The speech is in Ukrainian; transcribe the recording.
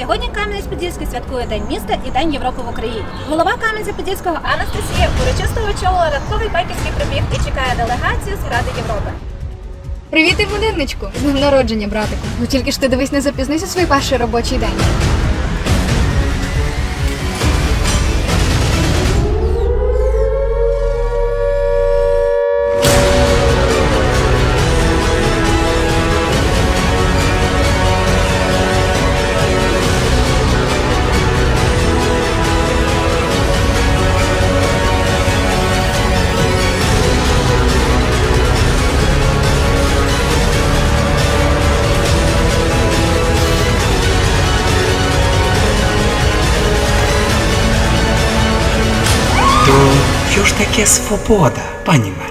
Сьогодні Кам'янець-Подільський святкує День міста і День Європи в Україні. Голова Кам'янця-Подільського Анастасія урочисто очолила ранковий байківський пробіг і чекає делегацію з Ради Європи. Привіт, іменинничку! З днем народження, братику. Ну тільки ж ти дивись, не запізнися свій перший робочий день. То що ж таке свобода, пані Мері?